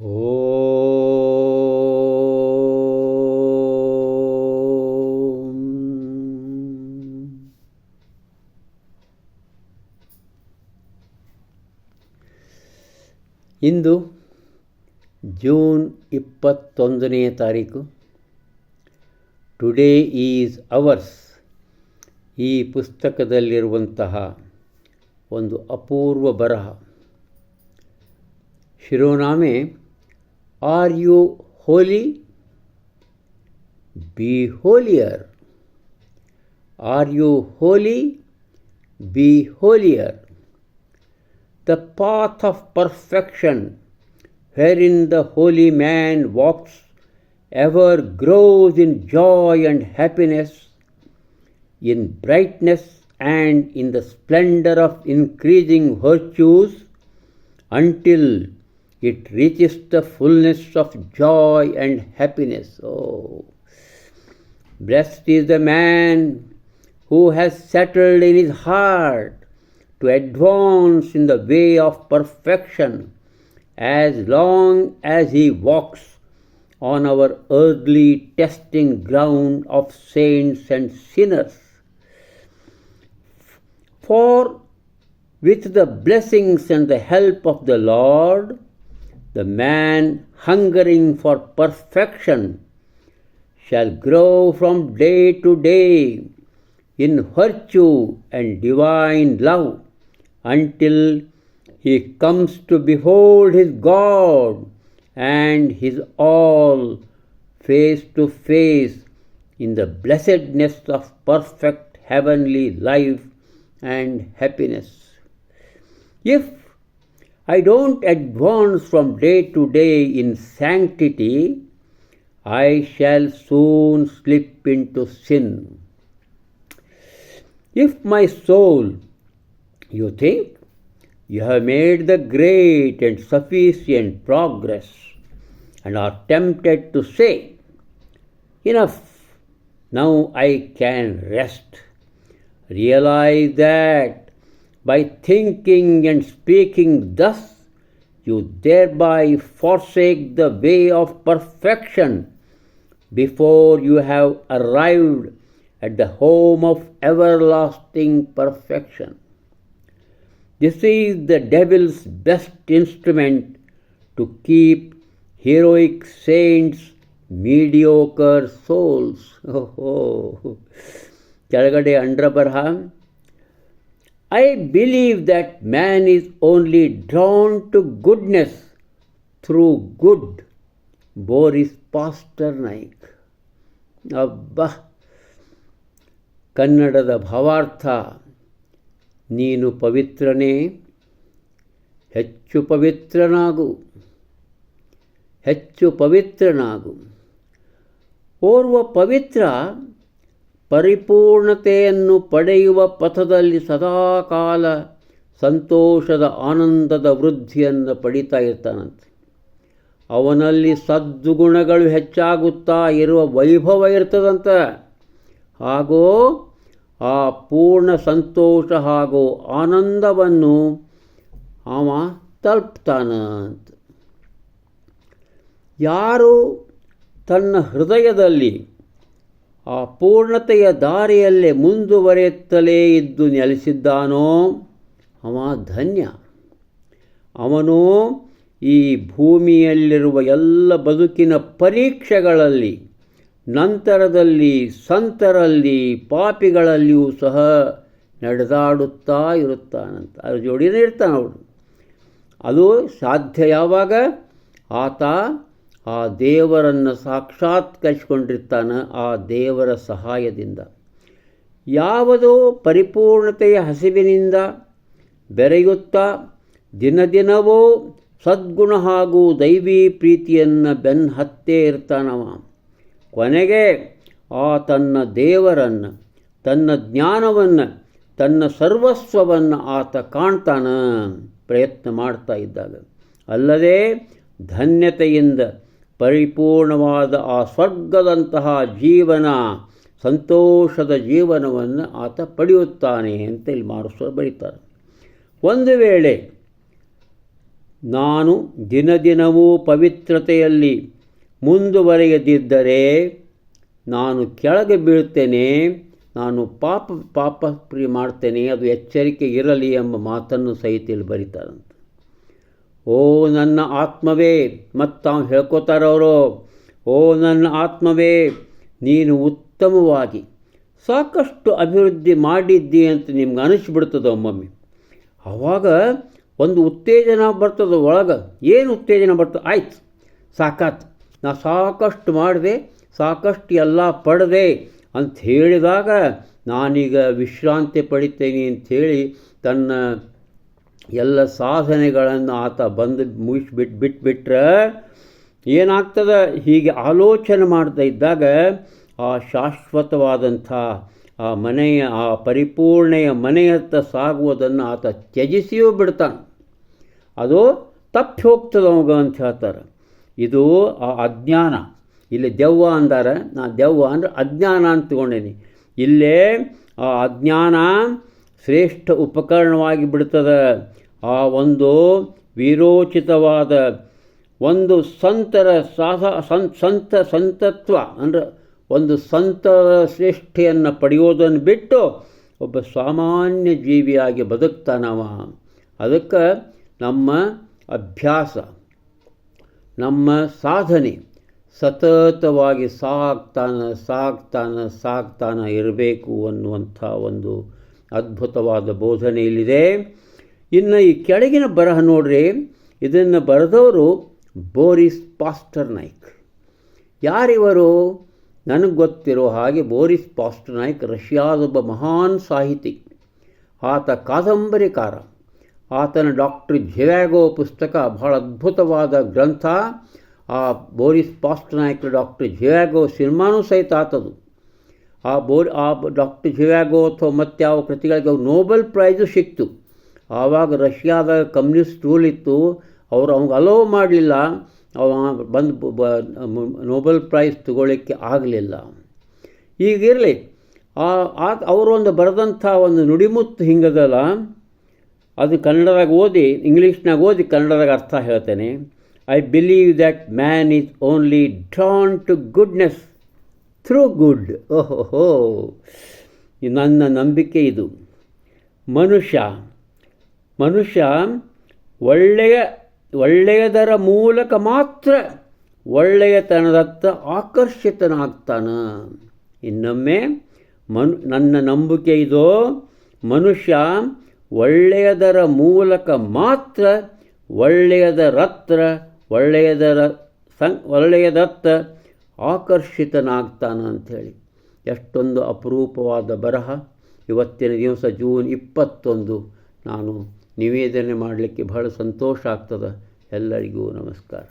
ಇಂದು June ಇಪ್ಪತ್ತೊಂದನೇ ತಾರೀಕು today is ours ಈ ಪುಸ್ತಕದಲ್ಲಿರುವಂತಹ ಒಂದು ಅಪೂರ್ವ ಬರಹ. ಶಿರೋನಾಮೆ Are you holy? Be holier. Are you holy? Be holier. The path of perfection, wherein the holy man walks, ever grows in joy and happiness, in brightness and in the splendor of increasing virtues, until it reaches the fullness of joy and happiness. Oh, blessed is the man who has settled in his heart to advance in the way of perfection as long as he walks on our earthly testing ground of saints and sinners. For with the blessings and the help of the Lord, the man hungering for perfection shall grow from day to day in virtue and divine love until he comes to behold his God and his all face to face in the blessedness of perfect heavenly life and happiness. If I don't advance from day to day in sanctity, I shall soon slip into sin. If my soul, you think, you have made the great and sufficient progress and are tempted to say, Enough, now I can rest. Realize that by thinking and speaking thus, you thereby forsake the way of perfection before you have arrived at the home of everlasting perfection. This is the devil's best instrument to keep heroic saints mediocre souls. Oh, ಕೆಳಗಡೆ ಅಂಡ್ರ ಬರಹ I believe that man is only drawn to goodness through good Boris pastor Naik ಅಬ್ಬಾ ಕನ್ನಡದ ಭಾವಾರ್ಥ ನೀನು ಪವಿತ್ರನೇ ಹೆಚ್ಚು ಪವಿತ್ರನಾಗು ಹೆಚ್ಚು ಪವಿತ್ರನಾಗು ಓರ್ವ ಪವಿತ್ರ ಪರಿಪೂರ್ಣತೆಯನ್ನು ಪಡೆಯುವ ಪಥದಲ್ಲಿ ಸದಾಕಾಲ ಸಂತೋಷದ ಆನಂದದ ವೃದ್ಧಿಯನ್ನು ಪಡಿತಾ ಇರ್ತಾನಂತೆ. ಅವನಲ್ಲಿ ಸದ್ಗುಣಗಳು ಹೆಚ್ಚಾಗುತ್ತಾ ಇರುವ ವೈಭವ ಇರ್ತದಂತ. ಹಾಗೂ ಆ ಪೂರ್ಣ ಸಂತೋಷ ಹಾಗೂ ಆನಂದವನ್ನು ಅವ ತಲುಪ್ತಾನ ಅಂತ ಯಾರು ತನ್ನ ಹೃದಯದಲ್ಲಿ ಆ ಪೂರ್ಣತೆಯ ದಾರಿಯಲ್ಲೇ ಮುಂದುವರೆಯುತ್ತಲೇ ಇದ್ದು ನೆಲೆಸಿದ್ದಾನೋ ಅವ ಧನ್ಯ. ಅವನು ಈ ಭೂಮಿಯಲ್ಲಿರುವ ಎಲ್ಲ ಬದುಕಿನ ಪರೀಕ್ಷೆಗಳಲ್ಲಿ, ನಂತರದಲ್ಲಿ, ಸಂತರಲ್ಲಿ, ಪಾಪಿಗಳಲ್ಲಿಯೂ ಸಹ ನಡೆದಾಡುತ್ತಾ ಇರುತ್ತಾನಂತ. ಅದರ ಜೋಡಿನೇ ಇರ್ತಾನೆ ಅವನು. ಅದು ಸಾಧ್ಯ ಯಾವಾಗ? ಆತ ಆ ದೇವರನ್ನು ಸಾಕ್ಷಾತ್ಕರಿಸಿಕೊಂಡಿರ್ತಾನೆ ಆ ದೇವರ ಸಹಾಯದಿಂದ. ಯಾವುದೋ ಪರಿಪೂರ್ಣತೆಯ ಹಸಿವಿನಿಂದ ಬೆರೆಯುತ್ತಾ ದಿನ ದಿನವೂ ಸದ್ಗುಣ ಹಾಗೂ ದೈವಿ ಪ್ರೀತಿಯನ್ನು ಬೆನ್ ಹತ್ತೇ ಇರ್ತಾನವ. ಕೊನೆಗೆ ಆ ತನ್ನ ದೇವರನ್ನು, ತನ್ನ ಜ್ಞಾನವನ್ನು, ತನ್ನ ಸರ್ವಸ್ವವನ್ನು ಆತ ಕಾಣ್ತಾನ ಪ್ರಯತ್ನ ಮಾಡ್ತಾ ಇದ್ದಾಗ. ಅಲ್ಲದೆ ಧನ್ಯತೆಯಿಂದ ಪರಿಪೂರ್ಣವಾದ ಆ ಸ್ವರ್ಗದಂತಹ ಜೀವನ, ಸಂತೋಷದ ಜೀವನವನ್ನು ಆತ ಪಡೆಯುತ್ತಾನೆ ಅಂತ ಇಲ್ಲಿ ಮಾರುಸ ಬರೀತಾರೆ. ಒಂದು ವೇಳೆ ನಾನು ದಿನದಿನವೂ ಪವಿತ್ರತೆಯಲ್ಲಿ ಮುಂದುವರೆಯದಿದ್ದರೆ ನಾನು ಕೆಳಗೆ ಬೀಳ್ತೇನೆ ನಾನು ಪಾಪ ಪಾಪ ಪ್ರಿಯ ಮಾಡ್ತೇನೆ, ಅದು ಎಚ್ಚರಿಕೆ ಇರಲಿ ಎಂಬ ಮಾತನ್ನು ಸಹಿತ ಇಲ್ಲಿ ಬರೀತಾರಂತೆ. ಓ ನನ್ನ ಆತ್ಮವೇ ಮತ್ತು ತಾವು ಹೇಳ್ಕೋತಾರವರು? ಓ ನನ್ನ ಆತ್ಮವೇ, ನೀನು ಉತ್ತಮವಾಗಿ ಸಾಕಷ್ಟು ಅಭಿವೃದ್ಧಿ ಮಾಡಿದ್ದಿ ಅಂತ ನಿಮ್ಗೆ ಅನಿಸ್ಬಿಡ್ತದೆ ಒಮ್ಮೊಮ್ಮೆ ಆವಾಗ ಒಂದು ಉತ್ತೇಜನ ಬರ್ತದೆ ಒಳಗೆ, ಏನು ಉತ್ತೇಜನ ಬರ್ತದೆ? ಆಯ್ತು, ಸಾಕಾತು. ನಾ ಸಾಕಷ್ಟು ಮಾಡಿದೆ, ಸಾಕಷ್ಟು ಎಲ್ಲ ಪಡೆದೆ ಅಂತ ಹೇಳಿದಾಗ ನಾನೀಗ ವಿಶ್ರಾಂತಿ ಪಡಿತೇನೆ ಅಂಥೇಳಿ ತನ್ನ ಎಲ್ಲ ಸಾಧನೆಗಳನ್ನು ಆತ ಬಂದು ಮುಗಿಸ್ಬಿಟ್ಟು ಬಿಟ್ಬಿಟ್ರೆ ಏನಾಗ್ತದೆ? ಹೀಗೆ ಆಲೋಚನೆ ಮಾಡ್ತಾ ಇದ್ದಾಗ ಆ ಶಾಶ್ವತವಾದಂಥ ಆ ಮನೆಯ, ಆ ಪರಿಪೂರ್ಣೆಯ ಮನೆಯತ್ತ ಸಾಗುವುದನ್ನು ಆತ ತ್ಯಜಿಸಿಯೂ ಬಿಡ್ತಾನೆ. ಅದು ತಪ್ಪಿ ಹೋಗ್ತದೆ ಅವಾಗ ಅಂತ ಹೇಳ್ತಾರೆ. ಇದು ಆ ಅಜ್ಞಾನ. ಇಲ್ಲಿ ದೆವ್ವ ಅಂದಾರೆ. ನಾ ದೆವ್ವ ಅಂದ್ರೆ ಅಜ್ಞಾನ ಅಂತ ತಗೊಂಡೀನಿ ಇಲ್ಲೇ ಆ ಅಜ್ಞಾನ ಶ್ರೇಷ್ಠ ಉಪಕರಣವಾಗಿ ಬಿಡುತ್ತದೆ. ಆ ಒಂದು ವಿರೋಚಿತವಾದ ಒಂದು ಸಂತರ ಸಾಹ ಸಂತ, ಸಂತತ್ವ, ಅಂದರೆ ಒಂದು ಸಂತರ ಶ್ರೇಷ್ಠೆಯನ್ನು ಪಡೆಯೋದನ್ನು ಬಿಟ್ಟು ಒಬ್ಬ ಸಾಮಾನ್ಯ ಜೀವಿಯಾಗಿ ಬದುಕ್ತಾನವ. ಅದಕ್ಕೆ ನಮ್ಮ ಅಭ್ಯಾಸ, ನಮ್ಮ ಸಾಧನೆ ಸತತವಾಗಿ ಸಾಕ್ತಾನ ಸಾಕ್ತಾನ ಸಾಕ್ತಾನ ಇರಬೇಕು ಅನ್ನುವಂಥ ಒಂದು ಅದ್ಭುತವಾದ ಬೋಧನೆ ಇಲ್ಲಿದೆ ಇನ್ನು ಈ ಕೆಳಗಿನ ಬರಹ ನೋಡ್ರಿ, ಇದನ್ನು ಬರೆದವರು ಬೋರಿಸ್ ಪಾಸ್ಟರ್ ನಾಯ್ಕ್ ಯಾರಿವರು? ನನಗೆ ಗೊತ್ತಿರೋ ಹಾಗೆ ಬೋರಿಸ್ ಪಾಸ್ಟರ್ ನಾಯ್ಕ್ ರಷ್ಯಾದೊಬ್ಬ ಮಹಾನ್ ಸಾಹಿತಿ. ಆತ ಕಾದಂಬರಿಕಾರ. ಆತನ ಡಾಕ್ಟರ್ ಝೆವ್ಯಾಗೋ ಪುಸ್ತಕ ಬಹಳ ಅದ್ಭುತವಾದ ಗ್ರಂಥ. ಆ Boris Pasternak doctor Zhivago ಸಿನಿಮಾನೂ ಸಹಿತ ಆತದು. ಆ ಬೋರ್, ಆ ಡಾಕ್ಟರ್ ಜಿವ್ಯಾಗೋ ಅಥವಾ ಯಾವ ಕೃತಿಗಳಿಗೆ ಅವ್ರು ನೋಬೆಲ್ ಪ್ರೈಸು ಸಿಕ್ತು. ಆವಾಗ ರಷ್ಯಾದ ಕಮ್ಯುನಿಸ್ಟ್ ರೂಲ್ ಇತ್ತು, ಅವರು ಅವ್ಗೆ ಅಲೋ ಮಾಡಲಿಲ್ಲ. ಅವ ಬಂದು ನೋಬೆಲ್ ಪ್ರೈಸ್ ತಗೊಳ್ಳಿಕ್ಕೆ ಆಗಲಿಲ್ಲ. ಈಗಿರಲಿ ಆ ಅವರೊಂದು ಬರೆದಂಥ ಒಂದು ನುಡಿಮುತ್ತು ಹಿಂಗದಲ್ಲ, ಅದು ಕನ್ನಡದಾಗ ಓದಿ, ಇಂಗ್ಲೀಷ್ನಾಗ ಓದಿ ಕನ್ನಡದಾಗ ಅರ್ಥ ಹೇಳ್ತೇನೆ. I believe that man is only drawn to goodness through good. ಓಹೋಹೋ. ನನ್ನ ನಂಬಿಕೆ ಇದು. ಮನುಷ್ಯ ಮನುಷ್ಯ ಒಳ್ಳೆಯ, ಒಳ್ಳೆಯದರ ಮೂಲಕ ಮಾತ್ರ ಒಳ್ಳೆಯತನದತ್ತ ಆಕರ್ಷಿತನಾಗ್ತಾನ. ಇನ್ನೊಮ್ಮೆ, ಮನು, ನನ್ನ ನಂಬಿಕೆ ಇದು, ಮನುಷ್ಯ ಒಳ್ಳೆಯದರ ಮೂಲಕ ಮಾತ್ರ ಒಳ್ಳೆಯದರತ್ರ, ಒಳ್ಳೆಯದರ ಸಂ, ಒಳ್ಳೆಯದತ್ತ ಆಕರ್ಷಿತನಾಗ್ತಾನ ಅಂಥೇಳಿ ಎಷ್ಟೊಂದು ಅಪರೂಪವಾದ ಬರಹ. ಇವತ್ತಿನ ದಿವಸ ಜೂನ್ ಇಪ್ಪತ್ತೊಂದು. ನಾನು ನಿವೇದನೆ ಮಾಡಲಿಕ್ಕೆ ಬಹಳ ಸಂತೋಷ ಆಗ್ತದೆ. ಎಲ್ಲರಿಗೂ ನಮಸ್ಕಾರ.